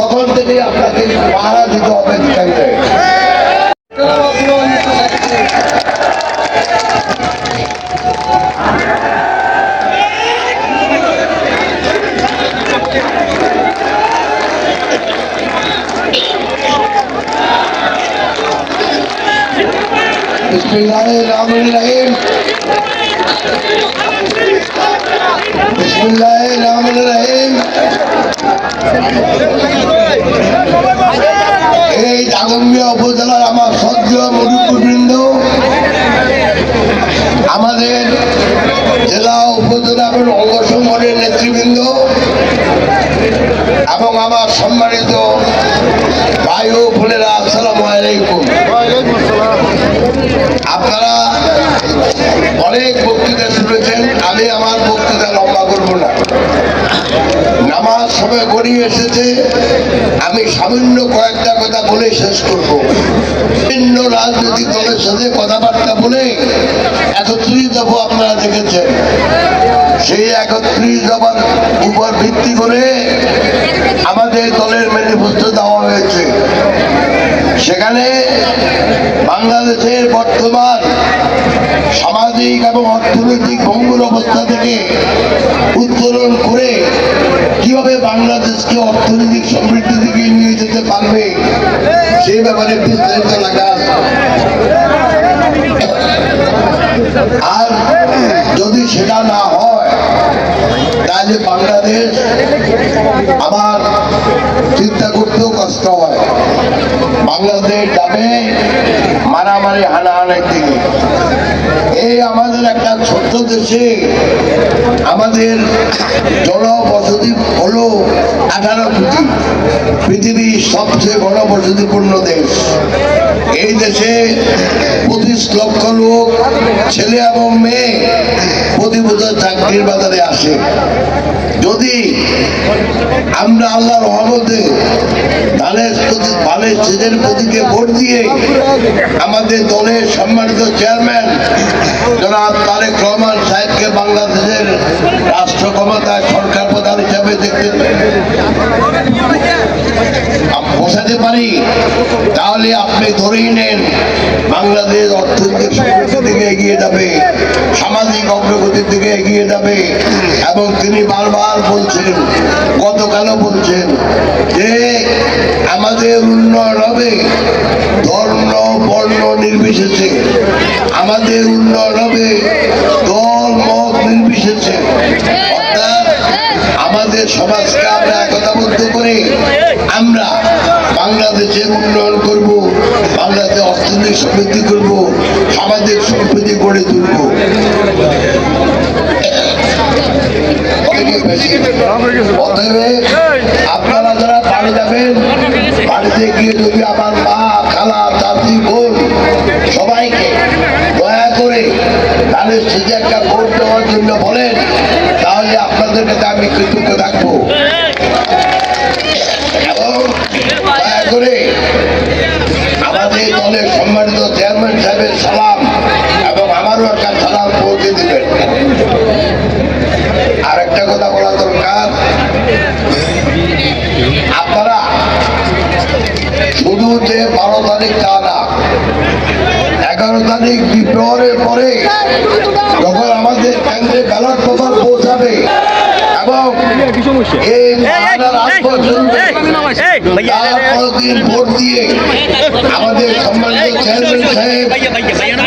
তখন থেকে আপনাকে পাহারা দিতে হবে কেন্দ্রে बिस्मिल्लाहिर्रहमानिर्रहीम बिस्मिल्लाहिर्रहमानिर्रहीम এই দাগম্বিয়া উপজেলার আমার সদ্য মুরুব্বৃন্দ আমাদের জেলা উপজেলা এবং অঙ্গ নেতৃবৃন্দ এবং আমার সম্মানিত ভাই ও বোনেরা, আসসালামু আলাইকুম। আপনারা অনেক বক্তৃতা শুনেছেন, আমি আমার বক্তৃতা লম্বা করব না। সময় গড়িয়ে এসেছে। আমি সামান্য কয়েকটা কথা বলে শেষ করব। বিভিন্ন রাজনৈতিক দলের সাথে কথাবার্তা বলে একত্রিশ দফা আপনারা দেখেছেন। সেই একত্রিশ দফার উপর ভিত্তি করে আমাদের দলের ম্যানিফেস্টো দেওয়া হয়েছে। সেখানে বাংলাদেশের বর্তমান সামাজিক এবং অর্থনৈতিক ভঙ্গুর অবস্থা থেকে উত্তরণ করে বাংলাদেশকে অর্থনৈতিক সমৃদ্ধির দিকে নিয়ে যেতে পারবে সেই ব্যাপারে বিস্তারিত আছে। আর যদি সেটা না হয়, তাহলে বাংলাদেশ আমার চিন্তা করতেও কষ্ট হয় বাংলাদেশ যাবে মারামারি হানাহানের দিকে এই আমাদের একটা ছোট্ট দেশে আমাদের হলো আঠারো পৃথিবীর সবচেয়ে বড় বসতিপূর্ণ দেশ। এই দেশে পঁচিশ লক্ষ লোক, ছেলে এবং মেয়ে প্রতি চাকরির বাজারে আসে। যদি আমরা আল্লাহর রহমতে ধানের প্রতীকে ভোট দিয়ে আমাদের দলের সম্মানিত চেয়ারম্যান জনাব তারেক রহমান সাহেবকে বাংলাদেশের রাষ্ট্র ক্ষমতায় সরকার বসাতে পারি? তাহলে আপনি ধরেই নেন, বাংলাদেশ অর্থনৈতিক সমৃদ্ধির দিকে এগিয়ে যাবে, সামাজিক অগ্রগতির দিকে এগিয়ে যাবে, এবং তিনি বারবার বলছেন, গতকালও বলছেন যে আমাদের উন্নয়ন হবে, ধর্ম, বর্ণ নির্বিশেষে। আমাদের উন্নয়ন হবে, দল, মত নির্বিশেষে। আমাদের সমাজকে আমরা একতাবদ্ধ করে আমরা বাংলাদেশে উন্নয়ন করব বাংলাদেশে অর্থনৈতিক সমৃদ্ধি করব সামাজিক সম্প্রীতি গড়ে তুলব। আপনারা জন্য বলেন, তাহলে আপনাদের আমি কৃতজ্ঞ থাকব দয়া আমাদের দলের সম্মানিত চেয়ারম্যান সাহেবের সালাম এবং আমারও একটা সালাম পৌঁছে দিবেন। আর একটা কথা বলা দরকার। আপনারা শুধু যে বারো তারিখ তা না, এগারো তারিখ বিপ্লবের পরে যখন ভোট দিয়ে আমাদের সম্মানিত চেয়ারম্যান সাহেব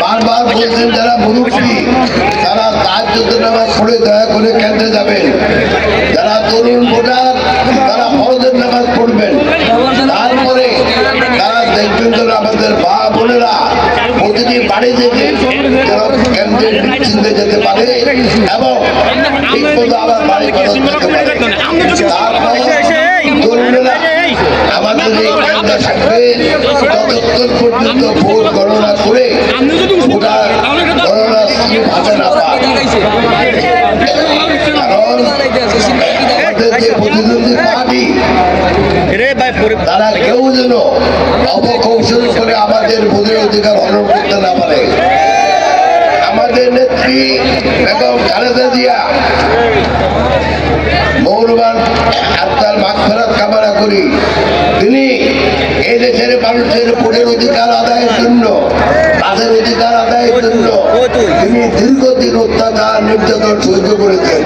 বারবার বলছেন যারা মুরব্বী তারা তার পড়ে দয়া করে কেন্দ্রে যাবেন। যারা তরুণ ভোটার তারা ফরজের নামাজ পড়বেন। তারপরে তারা দেখবেন আমাদের মা বোনেরা প্রতিটি বাড়ি থেকে কেন্দ্রের নিশ্চিন্তে যেতে পারে এবং ঠিক আবার বাড়ি ফেরত যেতে পারে। তারপর আমাদের এই কেন্দ্র থাকবে যতক্ষণ পর্যন্ত ভোট গণনা করে ভোটার গণনা স্লিপ হাতে না। পায় কারণ আমাদের যে প্রতিদ্বন্দ্বী পার্টি তারা কেউ যেন অপকৌশল করে আমাদের ভোটের অধিকার হরণ করতে না পারে। আমাদের নেত্রী বেগম খালেদা জিয়া। মৌলবান আত্মার মাগ কামনা করি। তিনি এই দেশের মানুষের ভোটের অধিকার আদায়ের জন্য, তাদের অধিকার আদায়ের জন্য তিনি দীর্ঘদিন অত্যাচার, নির্যাতন সহ্য করেছেন।